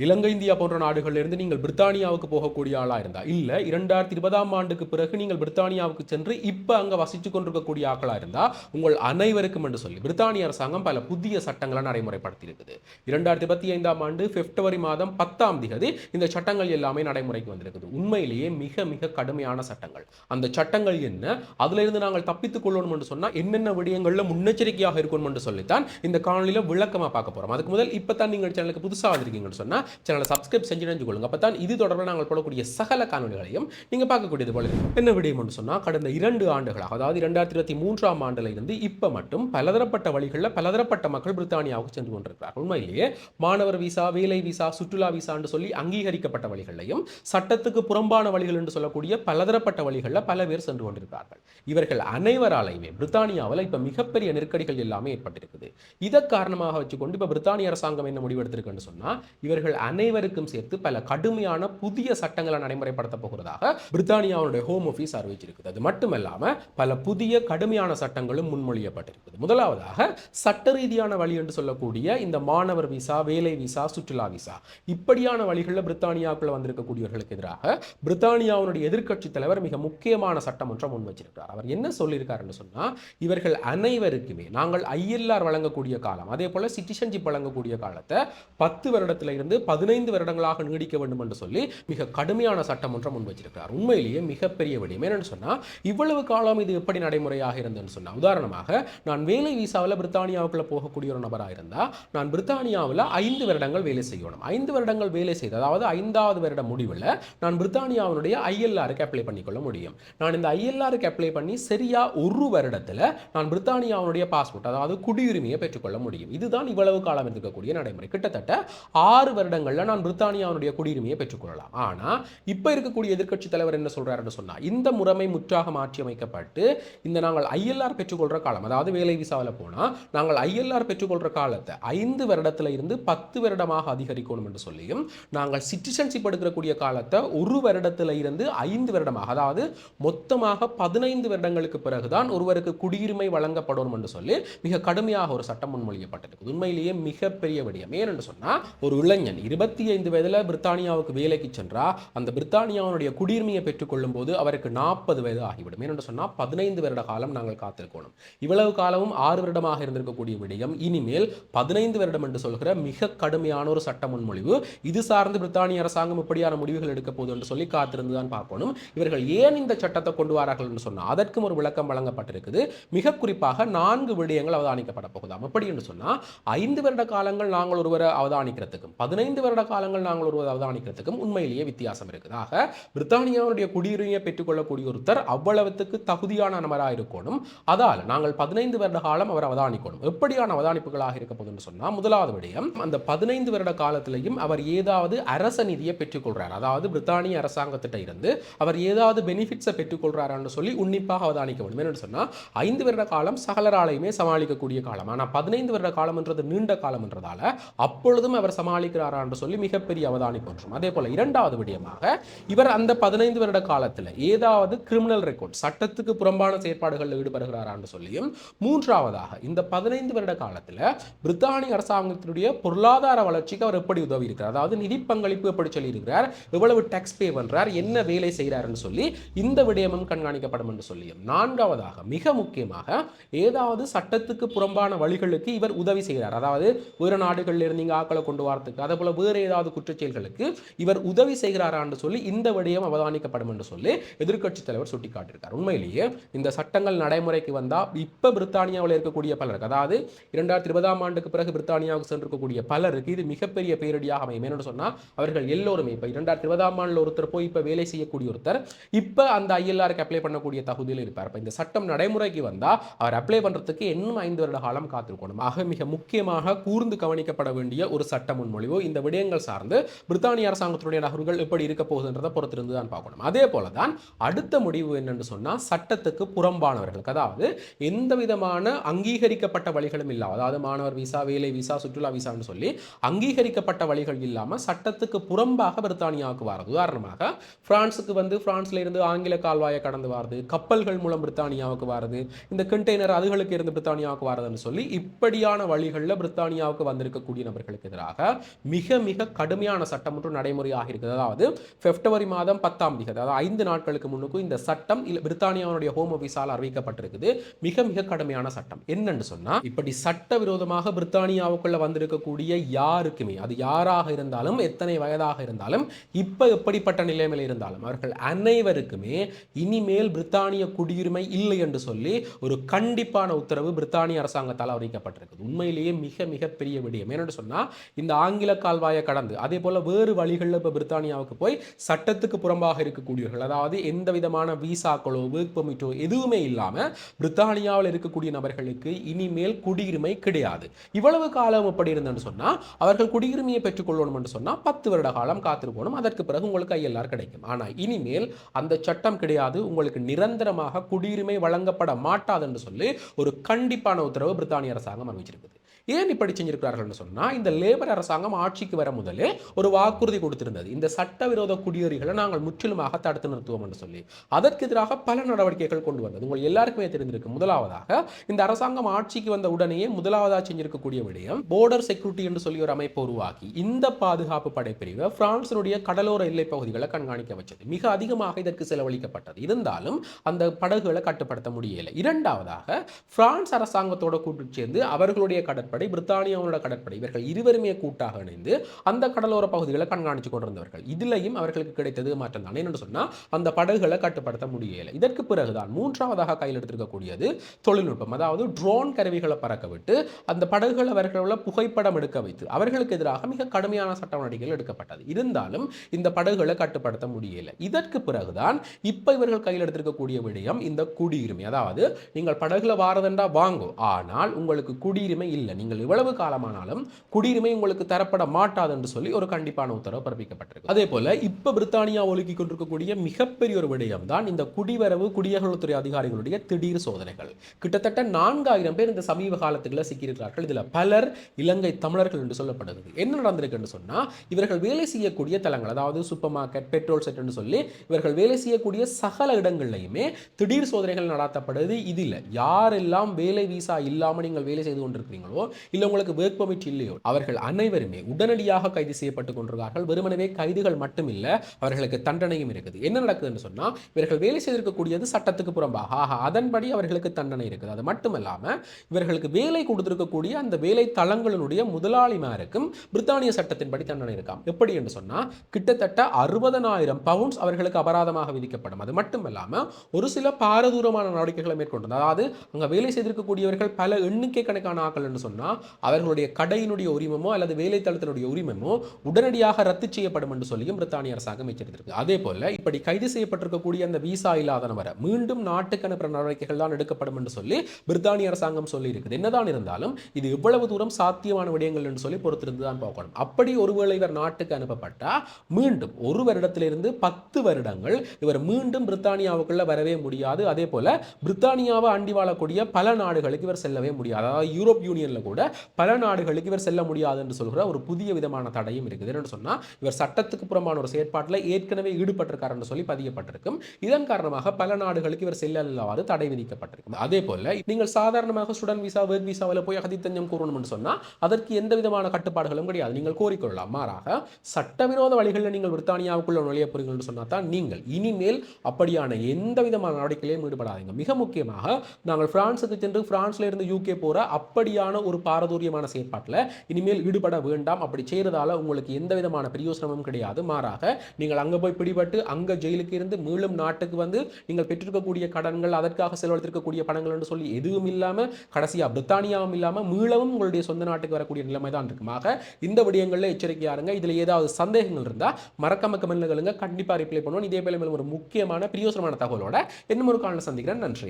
இலங்கை India போன்ற நாடுகளிலிருந்து நீங்கள் பிரித்தானியாவுக்கு போகக்கூடிய ஆளாக இருந்தா இல்லை இரண்டாயிரத்தி இருபதாம் ஆண்டுக்கு பிறகு நீங்கள் பிரித்தானியாவுக்கு சென்று இப்போ அங்கே வசித்து கொண்டிருக்கக்கூடிய ஆக்களாக இருந்தா உங்கள் அனைவருக்கும் என்று சொல்லி பிரித்தானிய அரசாங்கம் பல புதிய சட்டங்களை நடைமுறைப்படுத்தி இருக்குது இரண்டாயிரத்தி இருபத்தி ஐந்தாம் ஆண்டு பிப்ரவரி மாதம் பத்தாம் திகதி இந்த சட்டங்கள் எல்லாமே நடைமுறைக்கு வந்திருக்குது. உண்மையிலேயே மிக மிக கடுமையான சட்டங்கள். அந்த சட்டங்கள் என்ன? அதிலிருந்து நாங்கள் தப்பித்துக் கொள்ளணும் என்று சொன்னால் என்னென்ன விடயங்களில் முன்னெச்சரிக்கையாக இருக்கணும் என்று சொல்லித்தான் இந்த காணொலியில் விளக்கமாக பார்க்க போறோம். அதுக்கு முதல் இப்போ தான் நீங்கள் சேனலுக்கு புதுசாக வந்திருக்கீங்கன்னு சொன்னால் சேனலை சப்ஸ்கிரைப் செஞ்சு நினைச்சுக்கொள்ளுங்க அப்போ தான் இது தொடர்பாக நாங்கள் போடக்கூடிய சகல காணொலிகளையும் நீங்கள் பார்க்கக்கூடியது போல என்ன விடயம் சொன்னால் கடந்த இரண்டு ஆண்டுகளாக அதாவது இரண்டாயிரத்தி இருபத்தி மூன்றாம் ஆண்டுல இருந்து இப்போ மட்டும் பலதரப்பட்ட வழிகளில் பலதரப்பட்ட மக்கள் பிரித்தானியாவுக்கு சென்று கொண்டிருக்கிறார் உண்மையிலேயே மாணவர் விசா வேலை விசா சுற்றுலா விசான்னு சொல்லி அங்கீகரிக்கப்பட்ட வழிகளையும் சட்டத்துக்கு புறம்பான வழிகள் என்று சொல்லக்கூடிய பலதரப்பட்ட வழிகளில் பல பேர் சென்று கொண்டிருக்கிறார்கள். இவர்கள் அனைவராலையுமே பிரித்தானியாவில் இப்போ மிகப்பெரிய நெருக்கடிகள் எல்லாமே ஏற்பட்டிருக்குது. இதை காரணமாக வச்சுக்கொண்டு இப்போ பிரித்தானிய அரசாங்கம் என்ன முடிவெடுத்திருக்குன்னு சொன்னால் இவர்கள் அனைவருக்கும் சேர்த்து பல கடுமையான புதிய சட்டங்களை நடைமுறைப்படுத்த போகிறதாக பிரித்தானியாவுடைய ஹோம் ஆஃபீஸ் அறிவிச்சிருக்குது அது மட்டுமல்லாம பல புதிய கடுமையான சட்டங்களும் முன்மொழியப்பட்டிருக்குது முதலாவதாக சட்ட ரீதியான வழி என்று சொல்லக்கூடிய இந்த மாணவர் விசா வேலை விசா சுற்றுலா விசா இப்படியான வழிகளில் பிரித்தானியாவுக்குள்ள வந்திருக்கக்கூடியவர்களுக்கு எதிராக பிரித்தானியாவுடைய எதிர்க்கட்சி தலைவர் மிக முக்கியமான சட்டம் ஒன்றை முன் வச்சிருக்கிறார். அவர் என்ன சொல்லியிருக்காருன்னு சொன்னால் இவர்கள் அனைவருக்குமே நாங்கள் ஐஎல்ஆர் வழங்கக்கூடிய காலம் அதே போல சிட்டிசன்ஷிப் வழங்கக்கூடிய காலத்தை பத்து வருடத்துல இருந்து பதினைந்து வருடங்களாக நீடிக்க வேண்டும் என்று சொல்லி மிக கடுமையான சட்டம் ஒன்றை முன் வச்சிருக்கிறார் உண்மையிலேயே மிகப்பெரிய விடயம் என்னன்னு சொன்னால் இவ்வளவு காலம் இது எப்படி நடைமுறையாக இருந்ததுன்னு சொன்னால் உதாரணமாக நான் வேலை விசாவில் பிரித்தானியாவுக்குள்ள போகக்கூடிய ஒரு நபராக இருந்தால் நான் பிரித்தானியாவில் ஐந்து வருடங்கள் வேலை செய்யணும். ஐந்து வருடங்கள் வேலை செய்து அதாவது ஐந்தாவது வருட முடிவில் நான் பிரித்தானியாவினுடைய ஐஎல்ஆருக்கு அப்ளை பண்ணிக்கொள்ள முடியும். நான் இந்த ஐஎல்ஆருக்கு அப்ளை பண்ணி சரியாக ஒரு வருடத்தில் நான் பிரித்தானியாவுடைய பாஸ்போர்ட் அதாவது குடியுரிமையை பெற்றுக்கொள்ள முடியும். இதுதான் இவ்வளவு காலம் இருக்கக்கூடிய நடைமுறை. கிட்டத்தட்ட ஆறு வருட வருடங்களில் நான் பிரித்தானியாவுடைய குடியுரிமையை பெற்றுக்கொள்ளலாம் ஆனால் இப்போ இருக்கக்கூடிய எதிர்க்கட்சி தலைவர் என்ன சொல்கிறாருன்னு சொன்னால் இந்த முறைமை முற்றாக மாற்றி அமைக்கப்பட்டு இந்த நாங்கள் ஐஎல்ஆர் பெற்றுக்கொள்ற காலம் அதாவது வேலை விசாவில் போனால் நாங்கள் ஐஎல்ஆர் பெற்றுக்கொள்ற காலத்தை ஐந்து வருடத்தில் இருந்து பத்து வருடமாக அதிகரிக்கணும் என்று சொல்லியும் நாங்கள் சிட்டிசன்ஷிப் எடுக்கக்கூடிய காலத்தை ஒரு வருடத்தில் இருந்து ஐந்து வருடமாக அதாவது மொத்தமாக பதினைந்து வருடங்களுக்கு பிறகுதான் ஒருவருக்கு குடியுரிமை வழங்கப்படும் என்று சொல்லி மிக கடுமையாக ஒரு சட்டம் முன்மொழியப்பட்டிருக்கு உண்மையிலேயே மிகப்பெரிய விடயம். ஏனென்று சொன்னால் ஒரு இளைஞன் இருபத்தி ஐந்து வயதில் பிரித்தானியாவுக்கு வேலைக்கு சென்றால் அந்த பிரித்தானியாவுடைய குடியுரிமையை பெற்றுக்கொள்ளும் போது அவருக்கு நாற்பது வயது ஆகிவிடும். ஏனென்று சொன்னால் பதினைந்து வருட காலம் நாங்கள் காத்திருக்கணும். இவ்வளவு காலமும் ஆறு வருடமாக இருந்திருக்கக்கூடிய விடயம் இனிமேல் பதினைந்து வருடம் என்று சொல்கிற மிக கடுமையான ஒரு சட்ட முன்மொழிவு இது சார்ந்து பிரித்தானிய அரசாங்கம் இப்படியான முடிவுகள் எடுக்க போகுது என்று சொல்லி காத்திருந்து தான் பார்க்கணும். இவர்கள் ஏன் இந்த சட்டத்தை கொண்டு வரார்கள் என்று சொன்னால் அதற்கும் ஒரு விளக்கம் வழங்கப்பட்டிருக்குது. மிக குறிப்பாக நான்கு விடயங்கள் அவதானிக்கப்பட போகுதாம். எப்படி என்று சொன்னால் ஐந்து வருட காலங்கள் நாங்கள் ஒருவரை அவதானிக்கிறதுக்கும் பதினைந்து ஐந்து வருட காலங்கள் நாங்கள் ஒரு அவதானிக்கிறதுக்கும் உண்மையிலேயே வித்தியாசம் இருக்குது. ஆக பிரித்தானியாவுடைய குடியுரிமையை பெற்றுக்கொள்ளக்கூடிய ஒருத்தர் அவ்வளவுக்கு தகுதியான நபராக இருக்கணும் அதால் நாங்கள் பதினைந்து வருட காலம் அவர் அவதானிக்கணும். எப்படியான அவதானிப்புகளாக இருக்க போதுன்னு சொன்னால் முதலாவது விடயம் அந்த பதினைந்து வருட காலத்திலையும் அவர் ஏதாவது அரச நிதியை பெற்றுக்கொள்கிறார் அதாவது பிரித்தானிய அரசாங்கத்திட்ட இருந்து அவர் ஏதாவது பெனிஃபிட்ஸை பெற்றுக்கொள்கிறாரான்னு சொல்லி உன்னிப்பாக அவதானிக்க வேண்டும். என்னென்னு சொன்னால் ஐந்து வருட காலம் சகலராலையுமே சமாளிக்கக்கூடிய காலம். ஆனால் பதினைந்து வருட காலம்ன்றது நீண்ட காலம்ன்றதால அப்பொழுதும் அவர் சமாளிக்கிறாரா என்று சொல்லி மிகப்பெரிய அவதானிப்பு ஒன்றும் அதே போல இரண்டாவது விடயமாக இவர் அந்த பதினைந்து வருட காலத்தில் ஏதாவது கிரிமினல் ரெக்கார்ட் சட்டத்துக்கு புறம்பான செயற்பாடுகளில் ஈடுபடுகிறாரா என்று சொல்லியும் மூன்றாவதாக இந்த பதினைந்து வருட காலத்தில் பிரித்தானிய அரசாங்கத்தினுடைய பொருளாதார வளர்ச்சிக்கு அவர் எப்படி உதவி இருக்கிறார்? அதாவது நிதி பங்களிப்பு எப்படி சொல்லியிருக்கிறார்? எவ்வளவு டேக்ஸ் பே பண்றார்? என்ன வேலை செய்கிறாருன்னு சொல்லி இந்த விடயமும் கண்காணிக்கப்படும் என்று சொல்லியும். நான்காவதாக மிக முக்கியமாக ஏதாவது சட்டத்துக்கு புறம்பான வழிகளுக்கு இவர் உதவி செய்கிறார். அதாவது வேறு நாடுகளில் இருந்து இங்கே ஆக்களை கொண்டு வரத்துக்கு அதே போல வேறு ஏதாவது குற்றச்செயல்களுக்கு இவர் உதவி செய்கிறாரான்னு சொல்லி இந்த விடயம் அவதானிக்கப்படும் என்று சொல்லி எதிர்க்கட்சித் தலைவர் சுட்டிக்காட்டியிருக்கார். உண்மையிலேயே இந்த சட்டங்கள் நடைமுறைக்கு வந்தால் இப்போ பிரித்தானியாவில் இருக்கக்கூடிய பலருக்கு அதாவது இரண்டாயிரத்தி இருபதாம் ஆண்டுக்கு பிறகு பிரித்தானியாவுக்கு சென்றிருக்கக்கூடிய பலருக்கு இது மிகப்பெரிய பேரடியாக அமையும் என்னன்னு சொன்னால் அவர்கள் எல்லோருமே இப்போ இரண்டாயிரத்தி இருபதாம் ஆண்டில் ஒருத்தர் போய் இப்போ வேலை செய்யக்கூடிய ஒருத்தர் இப்போ அந்த ஐஎல்ஆருக்கு அப்ளை பண்ணக்கூடிய தகுதியில் இருப்பார். இப்போ இந்த சட்டம் நடைமுறைக்கு வந்தால் அவர் அப்ளை பண்ணுறதுக்கு இன்னும் ஐந்து வருட காலம் காத்திருக்கணும். ஆக மிக முக்கியமாக கூர்ந்து கவனிக்கப்பட வேண்டிய ஒரு சட்ட முன்மொழிவு இந்த விடயங்கள் சார்ந்து பிரித்தானிய அரசாங்கத்தினுடைய நகர்வுகள் எப்படி இருக்க போகுதுன்றதை பொறுத்திருந்து தான் பார்க்கணும். அதே போல தான் அடுத்த முடிவு என்னென்னு சொன்னால் சட்டத்துக்கு புறம்பானவர்களுக்கு. அதாவது எந்த விதமான அங்கீகரிக்கப்பட்ட வழிகளும் இல்லாம அதாவது மாணவர் விசா வேலை விசா சுற்றுலா விசான்னு சொல்லி அங்கீகரிக்கப்பட்ட வழிகள் இல்லாமல் சட்டத்துக்கு புறம்பாக பிரித்தானியாவுக்கு வரது உதாரணமாக பிரான்ஸுக்கு வந்து பிரான்ஸ்ல இருந்து ஆங்கில கால்வாயை கடந்து வருது கப்பல்கள் மூலம் பிரித்தானியாவுக்கு வருது இந்த கண்டெய்னர் அதுகளுக்கு இருந்து பிரித்தானியாவுக்கு வரதுன்னு சொல்லி இப்படியான வழிகளில் பிரித்தானியாவுக்கு வந்திருக்கக்கூடிய நபர்களுக்கு எதிராக மிக மிக மிக கடுமையான சட்டம் ஒன்று நடைமுறையாக இருக்குது. அதாவது பிப்ரவரி மாதம் பத்தாம் தேதி அதாவது ஐந்து நாட்களுக்கு முன்னுக்கும் இந்த சட்டம் பிரித்தானியாவுடைய ஹோம் ஆஃபீஸால் அறிவிக்கப்பட்டிருக்குது. மிக மிக கடுமையான சட்டம். என்னன்னு சொன்னா இப்படி சட்ட விரோதமாக பிரித்தானியாவுக்குள்ள வந்திருக்கக்கூடிய யாருக்குமே அது யாராக இருந்தாலும் எத்தனை வயதாக இருந்தாலும் இப்ப எப்படிப்பட்ட நிலைமையில் இருந்தாலும் அவர்கள் அனைவருக்குமே இனிமேல் பிரித்தானிய குடியுரிமை இல்லை என்று சொல்லி ஒரு கண்டிப்பான உத்தரவு பிரித்தானிய அரசாங்கத்தால் அறிவிக்கப்பட்டிருக்குது. உண்மையிலேயே மிக மிக பெரிய விடயம். என்னன்னு சொன்னா இந்த ஆங்கில கால கால்வாயை கடந்து அதே போல வேறு வழிகளில் இப்போ பிரித்தானியாவுக்கு போய் சட்டத்துக்கு புறம்பாக இருக்கக்கூடியவர்கள் அதாவது எந்த விதமான விசாக்களோ ஒர்க் பெர்மிட்டோ எதுவுமே இல்லாம பிரித்தானியாவில் இருக்கக்கூடிய நபர்களுக்கு இனிமேல் குடியுரிமை கிடையாது. இவ்வளவு காலம் எப்படி இருந்தேன்னு சொன்னா அவர்கள் குடியுரிமையை பெற்றுக்கொள்ளணும் என்று சொன்னா பத்து வருட காலம் காத்திருக்கணும் அதற்கு பிறகு உங்களுக்கு ஐஎல்ஆர் கிடைக்கும். ஆனா இனிமேல் அந்த சட்டம் கிடையாது. உங்களுக்கு நிரந்தரமாக குடியுரிமை வழங்கப்பட மாட்டாது என்று சொல்லி ஒரு கண்டிப்பான உத்தரவு பிரித்தானிய அரசாங்கம் அறிவிச்சிருக்குது. ஏன் இப்படி செஞ்சிருக்கிறார்கள்னு சொன்னால் இந்த லேபர் அரசாங்கம் ஆட்சிக்கு வர முதலே ஒரு வாக்குறுதி கொடுத்திருந்தது. இந்த சட்டவிரோத குடியேறிகளை நாங்கள் முற்றிலுமாக தடுத்து நிறுத்துவோம் என்று சொல்லி. அதற்கு எதிராக பல நடவடிக்கைகள் கொண்டு வந்தது. உங்கள் எல்லாருக்குமே தெரிந்திருக்கு முதலாவதாக இந்த அரசாங்கம் ஆட்சிக்கு வந்த உடனேயே முதலாவதாக செஞ்சிருக்கக்கூடிய விடயம் போர்டர் செக்யூரிட்டி என்று சொல்லி ஒரு அமைப்பு உருவாக்கி இந்த பாதுகாப்பு படைப்பிரிவை பிரான்சினுடைய கடலோர எல்லை பகுதிகளை கண்காணிக்க வச்சது. மிக அதிகமாக இதற்கு செலவழிக்கப்பட்டது. இருந்தாலும் அந்த படகுகளை கட்டுப்படுத்த முடியலை. இரண்டாவதாக பிரான்ஸ் அரசாங்கத்தோட கூட்டு சேர்ந்து அவர்களுடைய கடற்படை பிரித்தானியாவோட கடற்படை. இவர்கள் இருவருமே கூட்டாக இணைந்து அந்த கடலோர பகுதிகளை கண்காணித்து கொண்டிருந்தவர்கள். இதிலையும் அவர்களுக்கு கிடைத்தது மாற்றம் தான் என்னென்னு சொன்னால் அந்த படகுகளை கட்டுப்படுத்த முடியலை. இதற்கு பிறகுதான் மூன்றாவதாக கையில் எடுத்திருக்கக்கூடியது தொழில்நுட்பம். அதாவது ட்ரோன் கருவிகளை பறக்க விட்டு அந்த படகுகள் அவர்களோட புகைப்படம் எடுக்க வைத்து அவர்களுக்கு எதிராக மிக கடுமையான சட்ட நடவடிக்கைகள் எடுக்கப்பட்டது. இருந்தாலும் இந்த படகுகளை கட்டுப்படுத்த முடியலை. இதற்கு பிறகுதான் இப்போ இவர்கள் கையில் எடுத்திருக்கக்கூடிய விடயம் இந்த குடியுரிமை. அதாவது நீங்கள் படகுல வாரதண்டா வாங்கும் ஆனால் உங்களுக்கு குடியுரிமை இல்லை. நீங்கள் இவ்வளவு காலமானாலும் குடியுரிமை உங்களுக்கு தரப்பட மாட்டாது என்று சொல்லி ஒரு கண்டிப்பான உத்தரவு பிறப்பிக்கப்பட்டிருக்கு. அதே போல இப்ப பிரித்தானியா ஒழுக்கி கொண்டிருக்கக்கூடிய மிகப்பெரிய ஒரு விடயம் தான் இந்த குடிவரவு குடியகல்துறை அதிகாரிகளுடைய திடீர் சோதனைகள். கிட்டத்தட்ட நான்காயிரம் பேர் இந்த சமீப காலத்துக்குள்ள சிக்கியிருக்கிறார்கள். இதுல பலர் இலங்கை தமிழர்கள் என்று சொல்லப்படுது என்ன நடந்திருக்குன்னு சொன்னா இவர்கள் வேலை செய்யக்கூடிய தலங்கள் அதாவது சூப்பர் மார்க்கெட் பெட்ரோல் செட் என்று சொல்லி இவர்கள் வேலை செய்யக்கூடிய சகல இடங்கள்லையுமே திடீர் சோதனைகள் நடத்தப்படுது. இதில் யாரெல்லாம் வேலை விசா இல்லாமல் நீங்கள் வேலை செய்து கொண்டிருக்கிறீங்களோ இல்லை உங்களுக்கு ஒர்க் பர்மிட் இல்லையோ? அவர்கள் அனைவருமே உடனடியாக கைது செய்யப்பட்டு கொண்டிருக்கார்கள் வெறுமனவே கைதுகள் மட்டும் இல்லை அவர்களுக்கு தண்டனையும் இருக்குது. என்ன நடக்குதுன்னு சொன்னால் இவர்கள் வேலை செய்திருக்கக்கூடியது சட்டத்துக்கு புறம்பாக. ஆக அதன்படி அவர்களுக்கு தண்டனை இருக்குது. அது மட்டுமல்லாம இவர்களுக்கு வேலை கொடுத்திருக்கக்கூடிய அந்த வேலை தளங்களினுடைய முதலாளிமாருக்கும் பிரித்தானிய சட்டத்தின்படி தண்டனை இருக்காம். எப்படி என்று சொன்னால் கிட்டத்தட்ட அறுபதனாயிரம் பவுண்ட்ஸ் அவர்களுக்கு அபராதமாக விதிக்கப்படும். அது மட்டுமல்லாம ஒரு சில பாரதூரமான நடவடிக்கைகளை மேற்கொண்டது அதாவது அங்கே வேலை செய்திருக்கக்கூடியவர்கள் பல எண்ணிக்கை கணக்கான ஆக்கள் என்று சொன்னால் சொன்னா அவர்களுடைய கடையினுடைய உரிமமோ அல்லது வேலைத்தளத்தினுடைய உரிமமோ உடனடியாக ரத்து செய்யப்படும் என்று சொல்லியும் பிரித்தானிய அரசாங்கம் எச்சரித்திருக்கு. அதே போல இப்படி கைது செய்யப்பட்டிருக்கக்கூடிய அந்த விசா இல்லாதனவரை மீண்டும் நாட்டுக்கு அனுப்புற நடவடிக்கைகள் தான் எடுக்கப்படும் என்று சொல்லி பிரித்தானிய அரசாங்கம் சொல்லி இருக்குது என்னதான் இருந்தாலும் இது எவ்வளவு தூரம் சாத்தியமான விடயங்கள் என்று சொல்லி பொறுத்திருந்து தான் பார்க்கணும். அப்படி ஒருவேளை இவர் நாட்டுக்கு அனுப்பப்பட்டா மீண்டும் ஒரு வருடத்திலிருந்து பத்து வருடங்கள் இவர் மீண்டும் பிரித்தானியாவுக்குள்ள வரவே முடியாது. அதே போல பிரித்தானியாவை அண்டி வாழக்கூடிய பல நாடுகளுக்கு இவர் செல்லவே முடியாது. அதாவது யூரோப் யூனியன்ல கூட கூட பல நாடுகளுக்கு இவர் செல்ல முடியாது என்று சொல்கிற ஒரு புதிய விதமான தடையும் இருக்குது. என்னென்னு சொன்னால் இவர் சட்டத்துக்கு புறமான ஒரு செயற்பாட்டில் ஏற்கனவே ஈடுபட்டிருக்கார் என்று சொல்லி பதியப்பட்டிருக்கும். இதன் காரணமாக பல நாடுகளுக்கு இவர் செல்லவாறு தடை விதிக்கப்பட்டிருக்கும். அதே போல நீங்கள் சாதாரணமாக ஸ்டூடெண்ட் விசா ஒர்க் விசாவில் போய் அகதித்தஞ்சம் கூறணும் என்று சொன்னா அதற்கு எந்த விதமான கட்டுப்பாடுகளும் கிடையாது. நீங்கள் கோரிக்கொள்ளலாம். மாறாக சட்டவிரோத வழிகளில் நீங்கள் பிரித்தானியாவுக்குள்ள நுழைய போறீங்கன்னு சொன்னா தான் நீங்கள் இனிமேல் அப்படியான எந்த விதமான நடவடிக்கையிலையும் ஈடுபடாதீங்க. மிக முக்கியமாக நாங்கள் பிரான்ஸுக்கு சென்று பிரான்ஸ்ல இருந்து யூகே போற அப்படியான ஒரு பாரதூரியமான செயற்பாட்டில் இனிமேல் ஈடுபட வேண்டாம். அப்படி செய்யறதால உங்களுக்கு எந்த விதமான பிரயோசனமும் கிடையாது. மாறாக நீங்கள் அங்க போய் பிடிபட்டு அங்க ஜெயிலுக்கு இருந்து மீளும் நாட்டுக்கு வந்து நீங்கள் பெற்றிருக்கக்கூடிய கடன்கள் அதற்காக செலவழித்திருக்கக்கூடிய பணங்கள் என்று சொல்லி எதுவும் இல்லாமல் கடைசியா பிரித்தானியாவும் இல்லாமல் மீளவும் உங்களுடைய சொந்த நாட்டுக்கு வரக்கூடிய நிலைமை தான் இருக்குமாக இந்த விடயங்களில் எச்சரிக்கையாக இருங்க. இதுல ஏதாவது சந்தேகங்கள் இருந்தால் மறக்காம கமெண்ட்களுங்க கண்டிப்பா ரிப்ளை பண்ணுவோம். இதே போல மேலும் ஒரு முக்கியமான பிரியோசனமான தகவலோட இன்னும் ஒரு காலையில் சந்திக்கிறேன். நன்றி.